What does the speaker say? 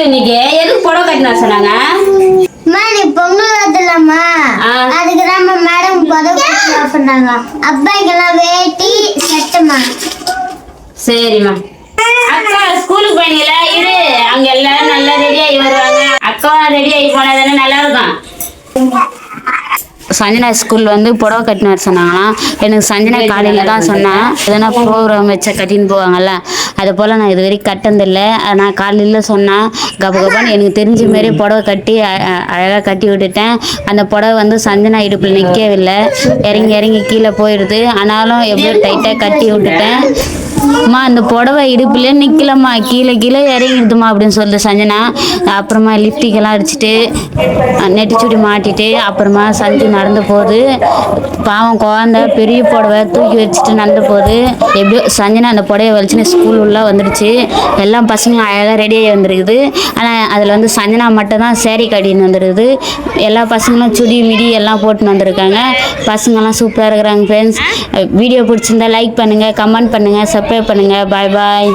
இன்னைக்கு? எதுக்கு புடவை கட்டினா சொன்னாங்க? அம்மா நீ பொங்கல் வருதுல்லம்மா ஆ. அதுக்கு தான் மேடம் புடவை கட்டலாம் சொன்னாங்க அப்பாக்கெல்லாம் வேட்டி சட்டமா சரிம்மா. அக்கா ஸ்கூலுக்கு போனீங்களா இரு. அங்க எல்லாரும் நல்லா ரெடி ஆகி வருவாங்க. அக்காவும் ரெடி ஆகி போனா தானே நல்லா இருக்கும் சஞ்சனா ஸ்கூல் வந்து புடவை கட்டினு வர சொன்னாங்களாம். எனக்கு சஞ்சனா காலையில் தான் சொன்னேன் எதனா ப்ரோக்ராம் வச்சா கட்டின்னு போவாங்கல்ல. அது போல் நான் இது வரைக்கும் கட்டினதில்லை. நான் காலையில் சொன்னேன் கப கபான்னு எனக்கு தெரிஞ்ச மாரி புடவை கட்டி அழகாக கட்டி விட்டுட்டேன். அந்த புடவை வந்து சஞ்சனா இடுப்பில் நிற்கவில்லை இறங்கி இறங்கி கீழே போயிடுது. ஆனாலும் எப்படியோ டைட்டாக கட்டி விட்டுட்டேன். அம்மா அந்த புடவை இடுப்புல நிக்கலம்மா. கீழே கீழே இறங்கிடுதுமா அப்படின்னு சொல்லுது சஞ்சனா. அப்புறமா லிப்டிக்கெல்லாம் அடிச்சுட்டு நெட்டிச்சுடி மாட்டிட்டு அப்புறமா சஞ்சு நடந்து போகுது பாவம் குழந்த பெரிய புடவை தூக்கி வச்சுட்டு நடந்து போகுது எப்படியோ சஞ்சனா அந்த புடவை வலிச்சுன்னு ஸ்கூல் உள்ள வந்துடுச்சு. எல்லா பசங்களும் அழகாக ரெடியாகி வந்துருக்குது. ஆனால் அதில் வந்து சஞ்சனா மட்டும் தான் சேரீ கட்டின்னு வந்துருக்குது. எல்லா பசங்களும் சுடி மிடி எல்லாம் போட்டுன்னு வந்திருக்காங்க. பசங்கெல்லாம் சூப்பராக இருக்கிறாங்க ஃப்ரெண்ட்ஸ் வீடியோ பிடிச்சிருந்தா லைக் பண்ணுங்கள் கமெண்ட் பண்ணுங்கள் சப்ஸ்கிரைப் பண்ணுங்கள் பாய் பாய்